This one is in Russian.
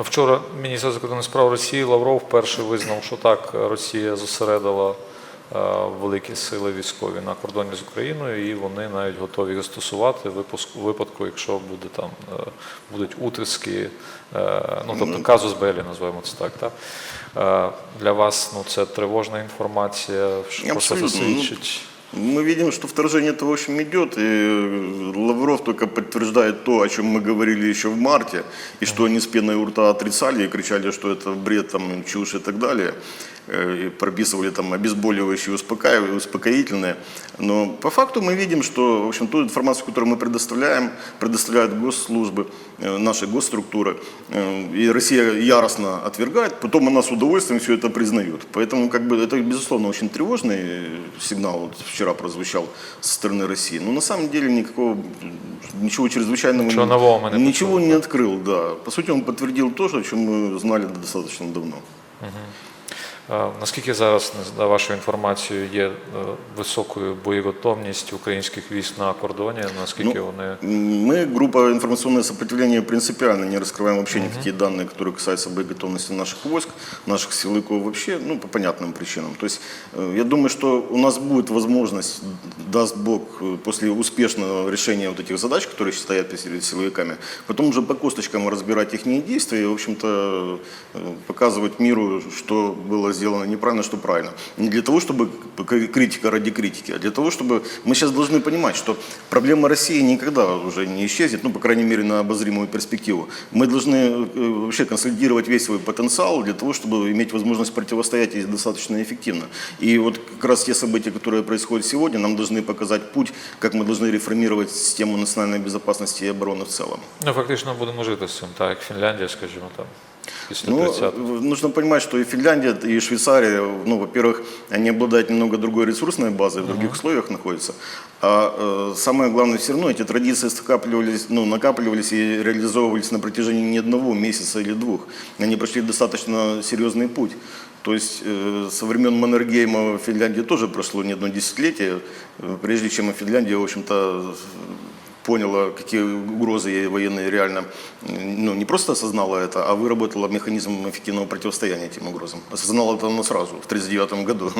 Вчора міністр закордонних справ Росії Лавров вперше визнав, що так Росія зосередила е, великі сили військові на кордоні з Україною, і вони навіть готові застосувати в випадку, якщо буде там е, будуть утиски, е, ну тобто казус Белі, називаємо це так. так? Для вас ну це тривожна інформація, що це Абсолютно. Мы видим, что вторжение это, в общем, идет, и Лавров только подтверждает то, о чем мы говорили еще в марте, и что они с пеной у рта отрицали и кричали, что это бред, там, чушь и так далее, прописывали там обезболивающие, успокоительные. Но по факту мы видим, что, в общем, ту информацию, которую мы предоставляем, предоставляют госслужбы, э, наши госструктуры, э, и Россия яростно отвергает, потом она с удовольствием все это признает. Поэтому, как бы, это, безусловно, очень тревожный сигнал, вот вчера прозвучал со стороны России. Но на самом деле никакого, ничего чрезвычайного, Ничего нового не ничего не открыл, да. По сути, он подтвердил то, же, о чем мы знали достаточно давно. Е, Наскільки зараз, за вашою інформацією, є е, високою боєготовність українських військ на кордоні? Наскільки Ну, вони Мы, группа информационное сопротивление, принципиально не раскрываем вообще никакие данные, которые касаются боеготовности наших войск, наших силовиков вообще, ну, по понятным причинам. То есть, э, я думаю, что у нас будет возможность, даст Бог, э, после успешного решения вот этих задач, которые стоят перед силовиками, потом уже по косточкам разбирать их действия и, в общем-то, э, показывать миру, что было сделано неправильно, что правильно. Не для того, чтобы к- критика ради критики, а для того, чтобы мы сейчас должны понимать, что проблема России никогда уже не исчезнет, ну, по крайней мере, на обозримую перспективу. Мы должны э, вообще консолидировать весь свой потенциал для того, чтобы иметь возможность противостоять ей достаточно эффективно. И вот как раз те события, которые происходят сегодня, нам должны показать путь, как мы должны реформировать систему национальной безопасности и обороны в целом. ну, фактично будемо жити з цим, так як Фінляндія, скажімо там, після Ну, 30 э, нужно понимать, что и Финляндия, и Швейцария, ну, во-первых, они обладают немного другой ресурсной базой, в других условиях находятся. А э, самое главное, все равно эти традиции скапливались, ну, накапливались и реализовывались на протяжении не одного месяца или двух. Они прошли достаточно серьезный путь. То есть э, со времен Маннергейма в Финляндии тоже прошло не одно десятилетие, э, прежде чем Финляндия, в общем-то, поняла, какие угрозы ей военные реально, ну, не просто осознала это, а выработала механизм эффективного противостояния этим угрозам. Осознала это она сразу, в 1939 году.